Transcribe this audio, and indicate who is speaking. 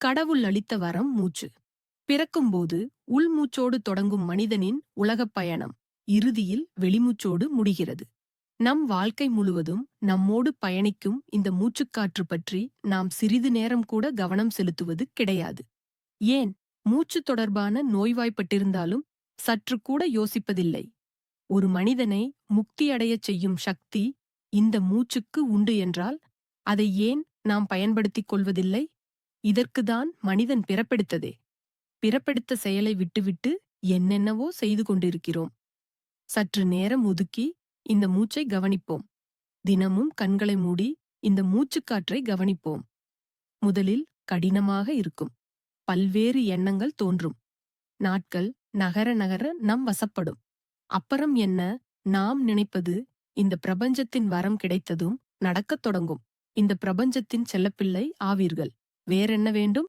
Speaker 1: கடவுள் அளித்த வரம் மூச்சு. பிறக்கும்போது உள்மூச்சோடு தொடங்கும் மனிதனின் உலகப் பயணம் இறுதியில் வெளிமூச்சோடு முடிகிறது. நம் வாழ்க்கை முழுவதும் நம்மோடு பயணிக்கும் இந்த மூச்சுக்காற்று பற்றி நாம் சிறிது நேரம் கூட கவனம் செலுத்துவது கிடையாது. ஏன்? மூச்சு தொடர்பான நோய்வாய்ப்பட்டிருந்தாலும் சற்று கூட யோசிப்பதில்லை. ஒரு மனிதனை முக்தியடையச் செய்யும் சக்தி இந்த மூச்சுக்கு உண்டு என்றால் அதை ஏன் நாம் பயன்படுத்திக் கொள்வதில்லை? இதற்குதான் மனிதன் பிறப்பெடுத்ததே. பிறப்பெடுத்த செயலை விட்டுவிட்டு என்னென்னவோ செய்து கொண்டிருக்கிறோம். சற்று நேரம் ஒதுக்கி இந்த மூச்சை கவனிப்போம். தினமும் கண்களை மூடி இந்த மூச்சுக்காற்றை கவனிப்போம். முதலில் கடினமாக இருக்கும். பல்வேறு எண்ணங்கள் தோன்றும். நாட்கள் நகர நகர நம் வசப்படும். அப்புறம் என்ன? நாம் நினைப்பது இந்த பிரபஞ்சத்தின் வரம் கிடைத்ததும் நடக்கத் தொடங்கும். இந்த பிரபஞ்சத்தின் செல்லப்பிள்ளை ஆவீர்கள். வேறென்ன வேண்டும்?